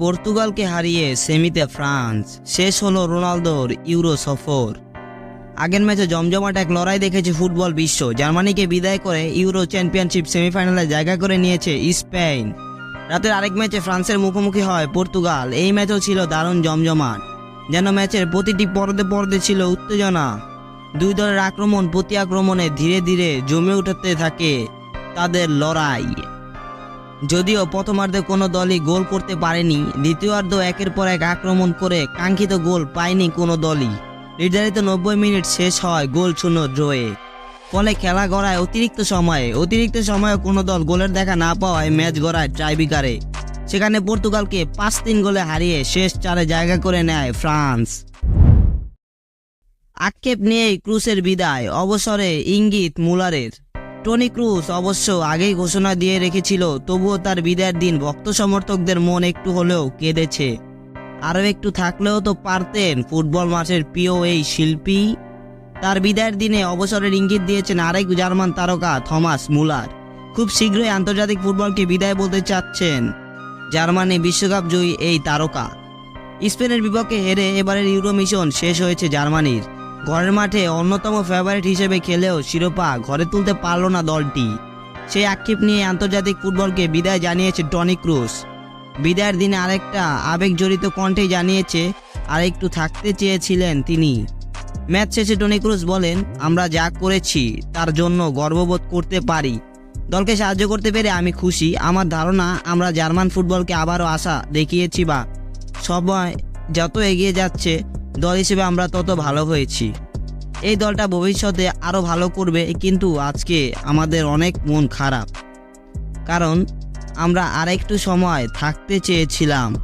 পর্তুগালকে হারিয়ে সেমিতে ফ্রান্স, শেষ হলো রোনালদোর ইউরো সফর। আগের ম্যাচে জমজমাট এক লড়াই দেখেছে ফুটবল বিশ্ব, জার্মানিকে বিদায় করে ইউরো চ্যাম্পিয়নশিপ সেমিফাইনালে জায়গা করে নিয়েছে স্পেন। রাতের আরেক ম্যাচে ফ্রান্সের মুখোমুখি হয় পর্তুগাল, এই ম্যাচও ছিল দারুণ জমজমাট। যেন ম্যাচের প্রতিটি পর্দে পর্দে ছিল উত্তেজনা। দুই দলের আক্রমণ প্রতি আক্রমণে ধীরে ধীরে জমে উঠতে থাকে তাদের লড়াই। যদিও প্রথমার্ধে কোনো দলই গোল করতে পারেনি, দ্বিতীয়ার্ধ একের পর এক আক্রমণ করে কাঙ্ক্ষিত গোল পায়নি কোনো দলই। নির্ধারিত নব্বই মিনিট শেষ হয় গোল শূন্য ড্রয়ে। ফলে খেলা গড়ায় অতিরিক্ত সময়ে অতিরিক্ত সময়ে কোনো দল গোলের দেখা না পাওয়ায় ম্যাচ গড়ায় ট্রাইবিকারে সেখানে পর্তুগালকে পাঁচ তিন গোলে হারিয়ে শেষ চারে জায়গা করে নেয় ফ্রান্স। আক্ষেপ নিয়েই ক্রুসের বিদায়, অবসরে ইঙ্গিত মুলারের। টনি ক্রুস অবশ্য আগেই ঘোষণা দিয়ে রেখেছিল, তবুও তার বিদায়ের দিন ভক্ত সমর্থকদের মন একটু হলেও কেঁদেছে। আরও একটু থাকলেও তো পারতেন ফুটবল মাঠের প্রিয় এই শিল্পী। তার বিদায়ের দিনে অবসরের ইঙ্গিত দিয়েছেন আরেক জার্মান তারকা থমাস মুলার। খুব শীঘ্রই আন্তর্জাতিক ফুটবলকে বিদায় বলতে চাচ্ছেন জার্মানি বিশ্বকাপ জয়ী এই তারকা। স্পেনের বিপক্ষে হেরে এবারের ইউরো মিশন শেষ হয়েছে জার্মানির। ঘরের মাঠে অন্যতম ফেভারিট হিসেবে খেলেও শিরোপা ঘরে তুলতে পারল না দলটি। সেই আক্ষেপ নিয়ে আন্তর্জাতিক ফুটবলকে বিদায় জানিয়েছে টনি ক্রুস বিদায়ের দিনে আরেকটা আবেগ জড়িত কণ্ঠে জানিয়েছে আর একটু থাকতে চেয়েছিলেন তিনি। ম্যাচ শেষে টনি ক্রুস বলেন, আমরা যা করেছি, তার জন্য গর্ববোধ করতে পারি। দলকে সাহায্য করতে পেরে আমি খুশি। আমার ধারণা, আমরা জার্মান ফুটবলকে আবারও আশা দেখিয়েছি বা সময় যত এগিয়ে যাচ্ছে দল হিসেবে আমরা তত ভালো হয়েছি। এই দলটা ভবিষ্যতে আরও ভালো করবে, কিন্তু আজকে আমাদের অনেক মন খারাপ। কারণ আমরা আরেকটু সময় থাকতে চেয়েছিলাম।